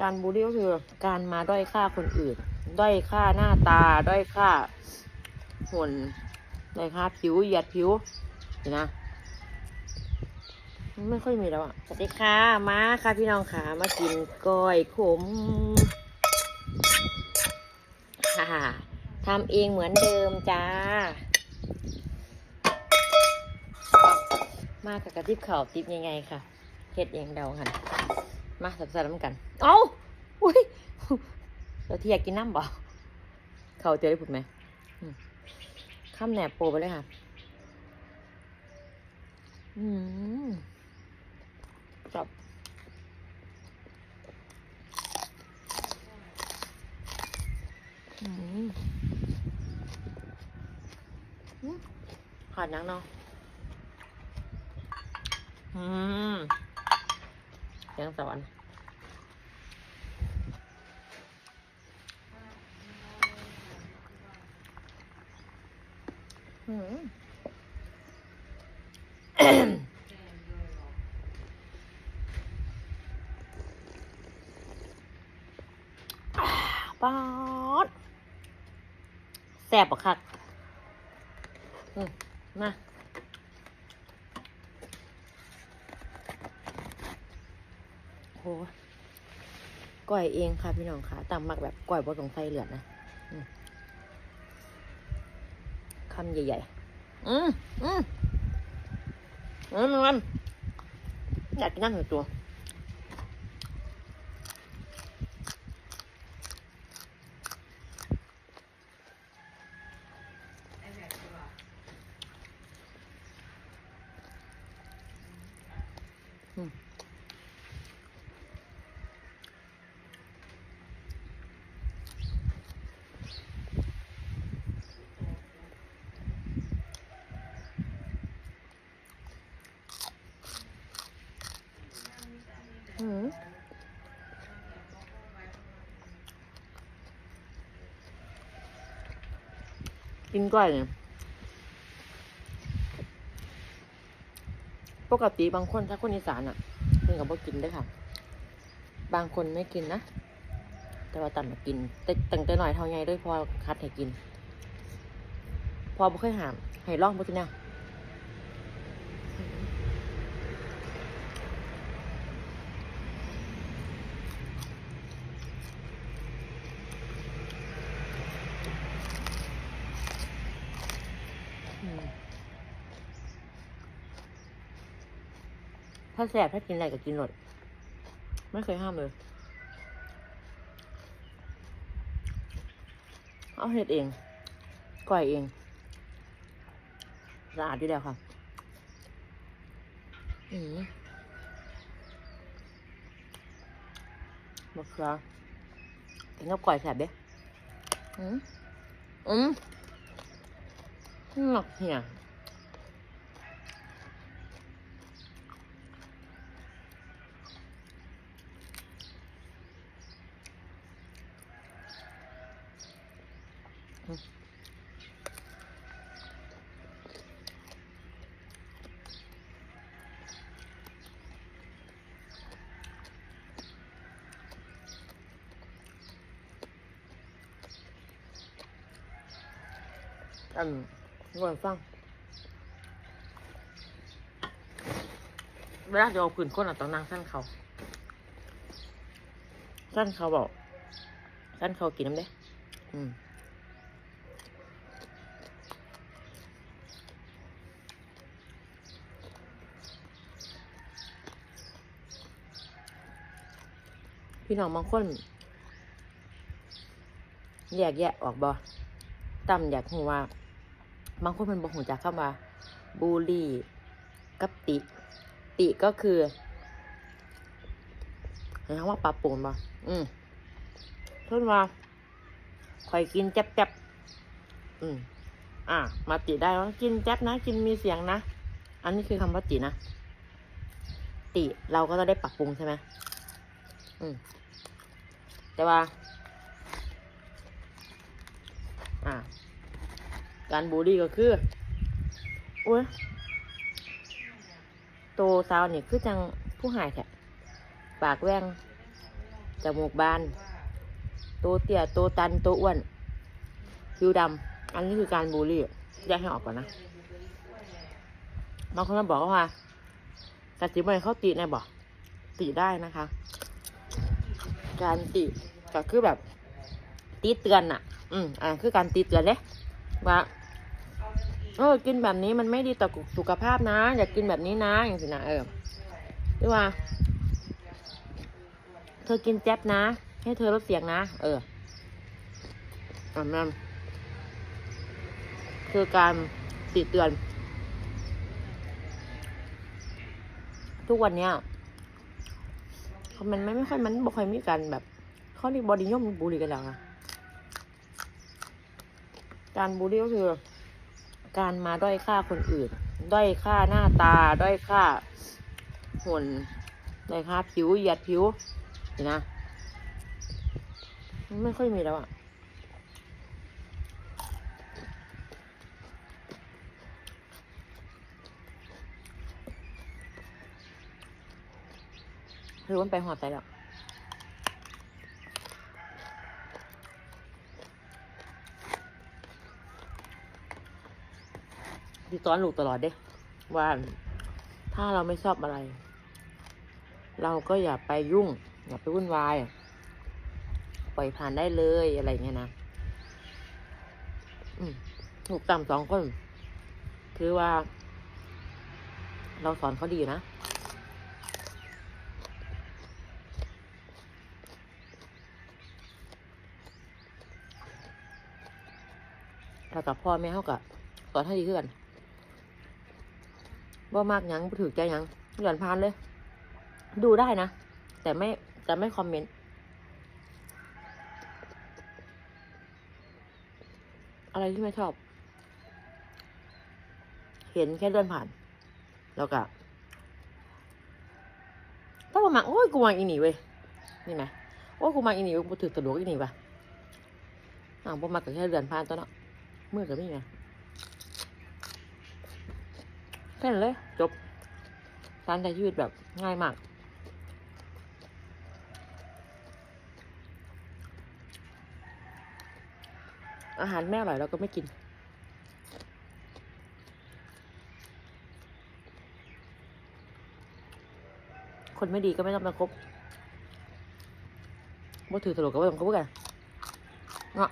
การบูลลี่ก็คือการมาด้อยค่าคนอื่น ด้อยค่าหน้าตา ด้อยค่าหุ่นด้อยค่าผิวเหยียดผิวเห็นนะไม่ค่อยมีแล้วอะสวัสดีค่ะมาค่ะพี่น้องค่ะมากินก้อยขมค่ะทำเองเหมือนเดิมจ้า มากับกระติบข่าวติบยังไงค่ะเฮ็ดเองเดาหัน มาสับสนน้ำกัน เอ้าอุ้ยเราที่อยากกินน้ำบ่เขาเจอได้ผุดไหมข้ามแหนบโปไปเลยค่ะ อืมจับอืมอืมขาดนังเนาะ อืม ยังสวรรค์อืมป๊อดแซ่บปะคัก อืมมา หก่อยเองค่ะพี่น้องค่ะตำหมักแบบก่อยบ่ต้องใส่เลือนะอคำใหญ่ๆ อืมอืมอืมมันอยากกินน้ำหนึ่งตัว กินก้อยเนี่ยปกติบางคนถ้าคนอีสานอะเพิ่นกับบ่กินได้ค่ะ บางคนไม่กินนะ แต่ว่าตันมากิน แต่ตั้งแต่หน่อยเท่าไงด้วยพอคัดให้กิน พอบ่เคยหามให้ลองบ่ทีเนี่ย ถ้าแสบถ้ากินอะไรก็กินหมดไม่เคยห้ามเลย เอาเห็ดเองก่อยเองสะอาดดีแล้วค่ะอืมมะเขือกินกับก่อยแสบเด้อืมอืมหนักเหี่ย อืมก่อนฟังเวลาจะเอาผืนก้นอะต้องนั่งสั้นเขาสั้นเขาบอกสั้นเขากินน้ำเด้อืมพี่น้องบางคน แยกแยะออกบ่ตั้มอยากหูว่า บางคนมันบอกหูจากคำว่าบูลี่กับติ ติก็คือเห็นคำว่าปลาปูนบ่อืมเช่นว่าคอยกินแจ๊บแจ๊บอืมอะ มาติได้ว่ากินแจ๊บนะ กินมีเสียงนะ อันนี้คือคำว่าตินะ ติเราก็ต้องได้ปรับปรุงใช่ไหมอืมแต่ว่า อ่า การบูลลี่ก็คือโอ้ยโตสาวนี่คือจังผู้หายแท้ปากแหวงจมูกบานโตเตี้ยโตตันโตอ้วนผิวดำอันนี้คือการบูลลี่แยกให้ออกก่อนนะบางคนก็บอกว่าการติมันเขาติในบอกติได้นะคะ การติก็คือแบบตีเตือนอะอืมอ่าคือการตีเตือนเลย ว่าเออ กินแบบนี้มันไม่ดีต่อสุขภาพนะ อย่ากกินแบบนี้นะ อย่างสินะเออหรือว่า เธอกินแจ๊บนะ ให้เธอลดเสียงนะ เอออ่านั่นคือการติเตือน ทุกวันเนี้ยมันไม่ไม่ค่อยมันบ่ค่อยมีการแบบ เขานี่บอดี้ย่อมบูลลี่กันแล้วนะ การบูลลี่ก็คือ การมาด้อยค่าคนอื่น ด้อยค่าหน้าตา ด้อยค่าหุ่นด้อยค่าผิวเหยียดผิวนะไม่ค่อยมีแล้วอะคือมันไปหอดใจแล้ว ที่สอนลูกตลอดเด้ว่าถ้าเราไม่ชอบอะไร เราก็อย่าไปยุ่ง อย่าไปวุ่นวาย ปล่อยผ่านได้เลยอะไรเงี้ยนะอืมลูกต่ำสองคน คือว่า เราสอนเขาดีนะแล้วกับพ่อแม่เขากับสอนให้ดีขึ้น บ่ามากยังถือใจยังเหลือนพานเลย ดูได้นะ แต่ไม่แต่ไม่คอมเมนต์อะไรที่ไม่ชอบ เห็นแค่เลื่อนผ่าน แล้วก็ถ้าบ่มักโอ้ยกูมาอีหนีเว้ยนี่ไหมโอ้ยกูมาอีหนีกูถือตะลวกอีหนีปะอ่าวบ่มักก็แค่เลื่อนผ่านตัวเนาะมือกับนี่ไงแค่ นั้นเลย จบการใช้ชีวิตแบบง่ายมากอาหารแม่อร่อยเราก็ไม่กิน คนไม่ดีก็ไม่ต้องมาคบบ่ถือตลกก็ไม่ต้องคบกันเนาะ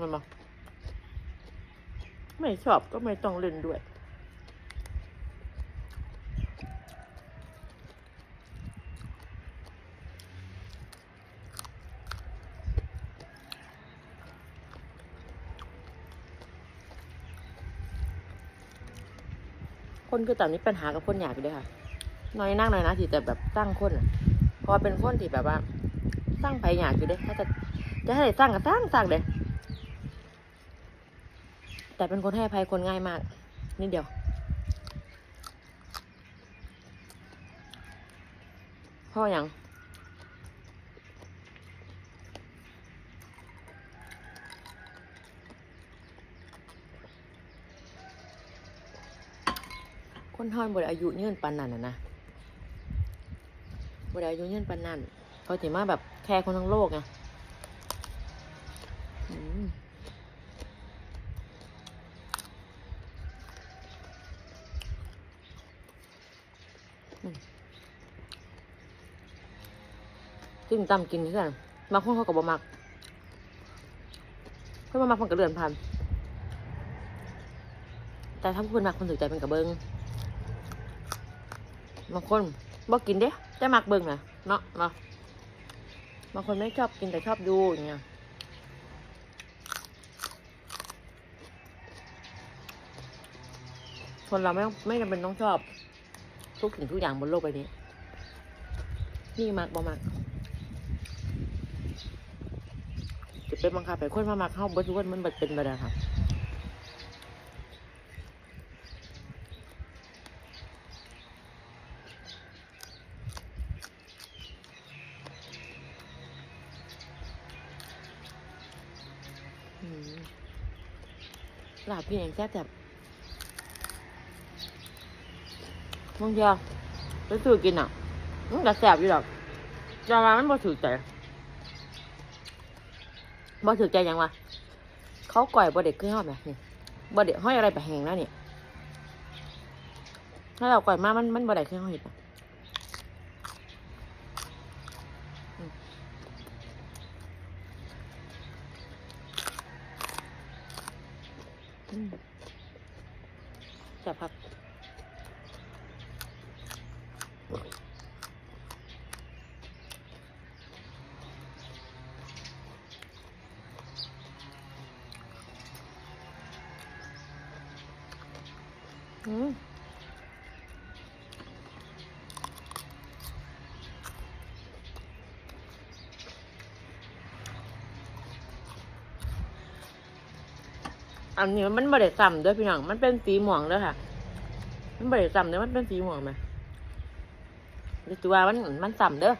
มันมาไม่ชอบก็ไม่ต้องเล่นด้วย คนคือตอนนี้ปัญหากับคนอยากอยู่ด้วยค่ะน้อยนั่งหน่อยนะที่แต่แบบสร้างคนพอเป็นคนที่แบบว่า สร้างไปอยากอยู่เด้ถ้าจะจะให้สร้างก็สร้างสร้างเลยแต่เป็นคนให้อภัยคนง่ายมากนิดเดียวพ่ออย่าง คนทอนบไดอายุยืนปันนั่นนะนะบไดอายุยืนปันนั่นเขาถือมาแบบแคร์คนทั้งโลกไงอืมตำกินที่กันบางคนเขาก็บ่มักเพื่อนบ่มักคนก็เลื่อนผ่านแต่ถ้าคนมักคนถือใจเป็นกระเบิง บางคนบ่กินเด้แต่มักเบิงนะเนาะเนาะบางคนไม่ชอบกินแต่ชอบดูอย่างเงี้ยคนเราไม่ต้องไม่จำเป็นต้องชอบ ทุกสิ่งทุกอย่างบนโลกใบนี้ นี่มักบ่มักจะเป็นบังคับให้คนมามักเข้าเบิดทุกคนมันเบิดเป็นไปแล้ค่ะ หลาบพี่เองแซ่บแบบบางทีไปซื้อกินอะมันก็แซ่บอยู่หรอกจะมามันบ่ถือใจบ่ถือใจยังวะเขาก่อยบ่เด็กขึ้นหอดแบบนี่บ่เด็กห้อยอะไรไปแหงแล้วนี่ถ้าเราก่อยมามันมันบ่ได้ขึ้นหอดอะอืมอืม จะพักอืม อันนี้มันบริสัมเด้วยพี่น้อง มันเป็นสีม่วงเด้วยค่ะ มันบริสัมเด้อมันเป็นสีม่วงไหมดิตัวามันมันสัมเด้อ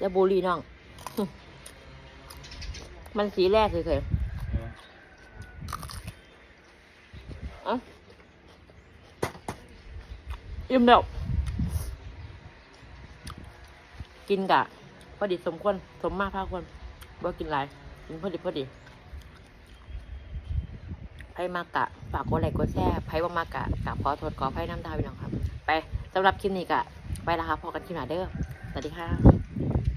จะบูรีน้อง มันสีแรกเคยๆเอ้าอิ่มแล้วกินกะพอดีสมควรสมมาพาควรบ่กินหลายกินพอดีพอดี ไพ่มากกะฝากกดไลค์กดแชร์ไพ่บ่มากกะกะขอโทษขอไพ่น้ำตาพี่น้องครับ ไปสำหรับคลิปนี้กะไปและครับพอกันคลิปหน้าเด้อสวัสดีค่ะ